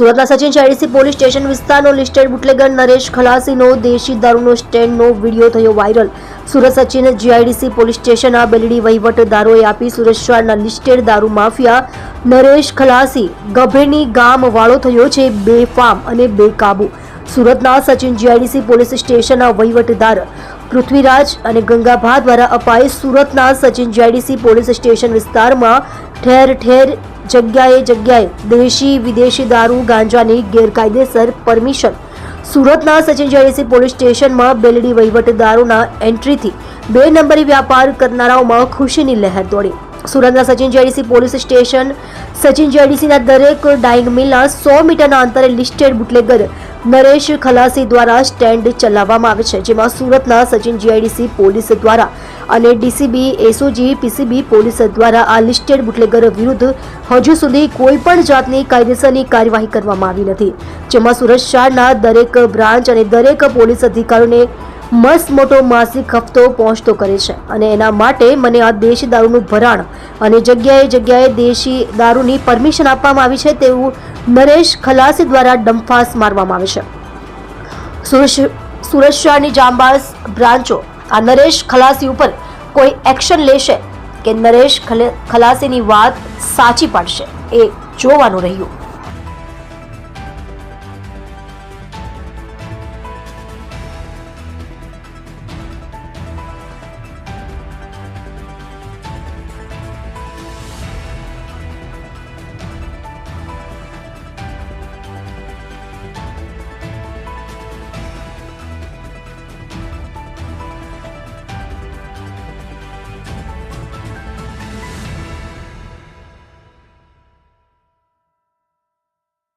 સુરતના Sachin GIDC police station વિસ્તારનો listed bootlegger Naresh ખલાસીનો દેશી દારૂનો સ્ટેન્ડનો વીડિયો થયો viral. Surat Sachin GIDC police સ્ટેશનના બેલડી વહીવટદારોએ આપી સુરત લિસ્ટેડ દારૂ માફિયા. નરેશ ખલાસી ગભેની ગામ વાળો થયો છે બેફામ અને બેકાબુ. સુરતના સચિન જીઆઈડીસી પોલીસ સ્ટેશનના વહીવટદાર પૃથ્વીરાજ અને ગંગાભા દ્વારા અપાઈ સુરતના સચિન જીઆઈડીસી પોલીસ સ્ટેશન વિસ્તારમાં ઠેર ઠેર જગ્યાએ જગ્યાએ દેશી વિદેશી દારૂ ગાંજાની ગેરકાયદેસર પરમિશન. સુરતના સચિન જયસિંહ પોલીસ સ્ટેશનમાં બેલડી વહીવટદારોના એન્ટ્રીથી બે નંબરી વ્યાપાર કરનારાઓમાં ખુશીની લહેર દોડી. સુરતના Sachin GIDC police station. Sachin જીઆઈડીસીના દરેક ડાઇંગ મિલના સો મીટરના અંતરે લિસ્ટેડ બુટલેગર નરેશ ખલાસી દ્વારા સ્ટેન્ડ ચલાવવામાં આવે છે, જેમાં સુરતના સચિન જીઆઈડીસી પોલીસ દ્વારા અને ડીસીબી, એસઓજી, પીસીબી પોલીસ દ્વારા આ લિસ્ટેડ બુટલેગર વિરુદ્ધ હજુ સુધી કોઈ પણ જાતની કાયદેસરની કાર્યવાહી કરવામાં આવી નથી, જેમાં સુરત શહેરના દરેક બ્રાન્ચ અને દરેક પોલીસ અધિકારીઓને મસ્ત મોટો માસિક હપ્તો પહોંચતો કરે છે અને એના માટે મને આ દેશી દારૂનું ભરાણ અને જગ્યાએ જગ્યાએ દેશી દારૂની પરમિશન આપવામાં આવી છે તેવું નરેશ ખલાસી દ્વારા ડંફાસ મારવામાં આવે છે. સુરેશ સુરત શહેરની જાંબાઝ બ્રાન્ચો આ નરેશ ખલાસી ઉપર કોઈ એક્શન લેશે કે નરેશ ખલાસીની વાત સાચી પાડશે એ જોવાનું રહ્યું.